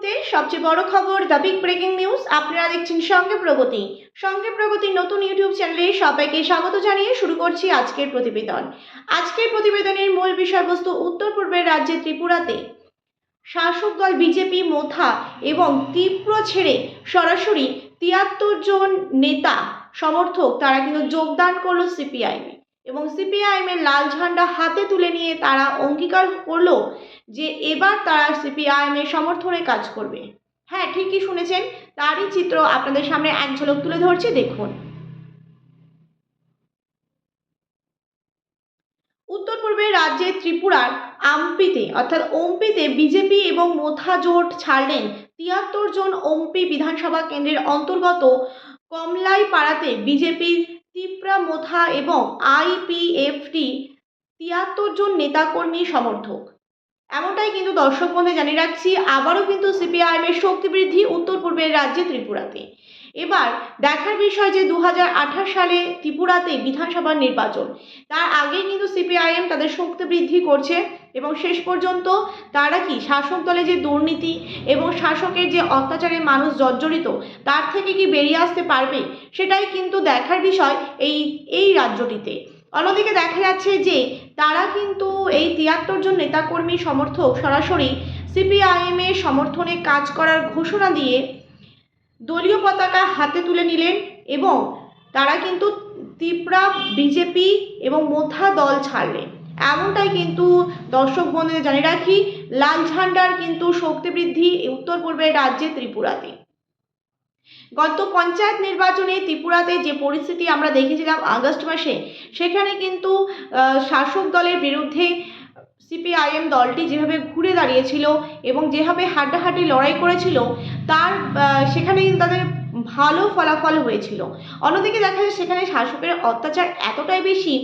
মুহূর্তে সবচেয়ে বড় খবর দ্য বিগ ব্রেকিং নিউজ। আপনারা দেখছেন সঙ্গে প্রগতি। সঙ্গে প্রগতির নতুন ইউটিউব চ্যানেলে সবাইকে স্বাগত জানিয়ে শুরু করছি আজকের প্রতিবেদন। আজকের প্রতিবেদনের মূল বিষয়বস্তু উত্তর পূর্বের রাজ্যে ত্রিপুরাতে। শাসক দল বিজেপি, মোথা এবং তীব্র ছেড়ে সরাসরি তিয়াত্তর জন নেতা সমর্থক তারা কিন্তু যোগদান করল সিপিআইএমে। এবং সিপিআইএমের লাল ঝান্ডা হাতে তুলে নিয়ে তারা অঙ্গীকার করল যে এবার তারা সিপিআইএম এর সমর্থনে কাজ করবে। হ্যাঁ ঠিকই শুনেছেন। তারই চিত্র আপনাদের সামনে এক ঝলক তুলে ধরছে, দেখুন। উত্তর পূর্বের রাজ্যে ত্রিপুরার আম্পিতে, অর্থাৎ ওমপিতে বিজেপি এবং মোথা জোট ছাড়লেন তিয়াত্তর জন ওমপি বিধানসভা কেন্দ্রের অন্তর্গত কমলাই পাড়াতে বিজেপির তিপ্রা মোথা এবং আইপিএফটি তিয়াত্তর জন নেতাকর্মী সমর্থক। এমনটাই কিন্তু দর্শক বন্ধু জানিয়ে রাখছি, আবারও কিন্তু সিপিআইএম এর শক্তি বৃদ্ধি উত্তর পূর্বের রাজ্যে ত্রিপুরাতে। এবার দেখার বিষয় যে দু হাজার আঠাশ সালে ত্রিপুরাতে বিধানসভার নির্বাচন। তার আগেই কিন্তু সিপিআইএম তাদের শক্তি বৃদ্ধি করছে এবং শেষ পর্যন্ত তারা কি শাসক দলে যে দুর্নীতি এবং শাসকের যে অত্যাচারে মানুষ জর্জরিত, তার থেকে কি বেরিয়ে আসতে পারবে, সেটাই কিন্তু দেখার বিষয় এই এই রাজ্যটিতে। অন্যদিকে দেখা যাচ্ছে যে তারা কিন্তু এই তিয়াত্তর জন নেতাকর্মী সমর্থক সরাসরি সিপিআইএম এর সমর্থনে কাজ করার ঘোষণা দিয়ে দলীয় পতাকা হাতে তুলে নিলেন এবং তারা কিন্তু ত্রিপুরা, বিজেপি এবং মোথা দল ছাড়লেন। এমনটাই কিন্তু দর্শক বন্ধুদের জানিয়ে রাখি, লাল ঝান্ডার কিন্তু শক্তি বৃদ্ধি উত্তর পূর্বের রাজ্যে ত্রিপুরাতে। গত পঞ্চায়েত নির্বাচনে ত্রিপুরাতে যে পরিস্থিতি আমরা দেখেছিলাম আগস্ট মাসে, সেখানে কিন্তু শাসক দলের বিরুদ্ধে সিপিআইএম দলটি যেভাবে ঘুরে দাঁড়িয়েছিল এবং যেভাবে হাড্ডাহাড্ডি লড়াই করেছিল, তার সেখানে কিন্তু তাদের ভালো ফলাফল হয়েছিল। অন্যদিকে দেখা যায় সেখানে শাসকের অত্যাচার এতটাই বেশি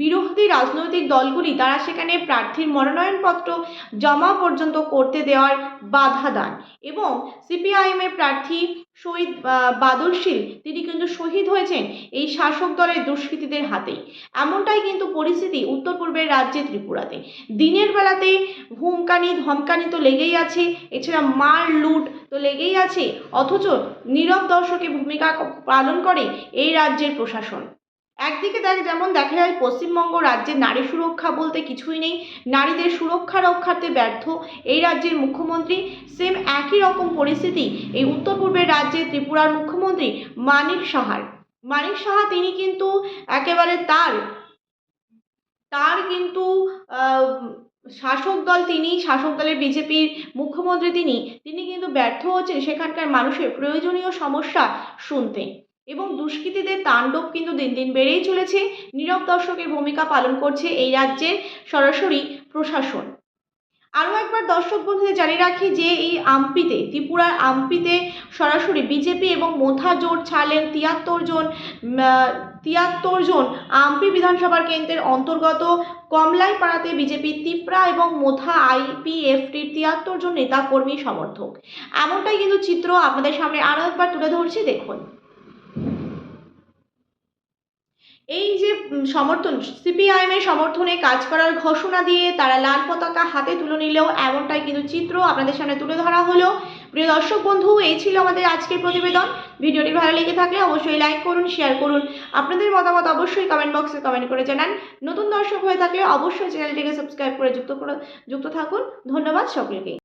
বিরোধী রাজনৈতিক দলগুলি তারা সেখানে প্রার্থীর মনোনয়নপত্র জমা পর্যন্ত করতে দেওয়ার বাধা দেন এবং সিপিআইএম এর প্রার্থী শহীদ আহ, বাদল শীল তিনি কিন্তু শহীদ হয়েছেন এই শাসক দলের দুষ্কৃতীদের হাতেই। এমনটাই কিন্তু পরিস্থিতি উত্তর পূর্বের রাজ্যে ত্রিপুরাতে। দিনের বেলাতে হুমকানি ধমকানি তো লেগেই আছে এছাড়া মার লুট তো লেগেই আছে অথচ নীরব দর্শকের ভূমিকা পালন করে এই রাজ্যের প্রশাসন। একদিকে দেখ যেমন দেখা যায় পশ্চিমবঙ্গ রাজ্যের নারী সুরক্ষা বলতে কিছুই নেই। নারীদের সুরক্ষা রক্ষার্থে ব্যর্থ এই রাজ্যের মুখ্যমন্ত্রী। সেম একই রকম পরিস্থিতি এই উত্তর পূর্বের রাজ্যে ত্রিপুরার মুখ্যমন্ত্রী মানিক সাহার। মানিক সাহা তিনি কিন্তু একেবারে তার তার কিন্তু শাসক দল তিনি, শাসক দলের বিজেপির মুখ্যমন্ত্রী তিনি। তিনি কিন্তু ব্যর্থ হচ্ছেন সেখানকার মানুষের প্রয়োজনীয় সমস্যা শুনতে। এবং দুষ্কৃতীদের তাণ্ডব কিন্তু দিন দিন বেড়েই চলেছে। নীরব দর্শকের ভূমিকা পালন করছে এই রাজ্যের সরাসরি প্রশাসন। আরও একবার দর্শক বন্ধুদের জানিয়ে রাখি যে এই আম্পিতে, ত্রিপুরার আম্পিতে সরাসরি বিজেপি এবং মোথা জোট ছাড়লেন তিয়াত্তর জন তিয়াত্তর জন আম্পি বিধানসভার কেন্দ্রের অন্তর্গত কমলাই পাড়াতে বিজেপি তিপ্রা এবং মোথা আইপিএফটির তিয়াত্তর জন নেতাকর্মী সমর্থক। এমনটাই কিন্তু চিত্র আপনাদের সামনে আরও একবার তুলে ধরছি, দেখুন। এই যে সমর্থন সিপিআইএম এর সমর্থনে কাজ করার ঘোষণা দিয়ে তারা লাল পতাকা হাতে তুলে নিলেও এমনটাই কিন্তু চিত্র আপনাদের সামনে তুলে ধরা হলো। প্রিয় দর্শক বন্ধু, এই ছিল আমাদের আজকের প্রতিবেদন। ভিডিওটি ভালো লেগে থাকলে অবশ্যই লাইক করুন শেয়ার করুন। আপনাদের মতামত অবশ্যই কমেন্ট বক্সে কমেন্ট করে জানান। নতুন দর্শক হয়ে থাকলে অবশ্যই চ্যানেলটিকে সাবস্ক্রাইব করে যুক্ত করে, যুক্ত থাকুন। ধন্যবাদ সকলকে।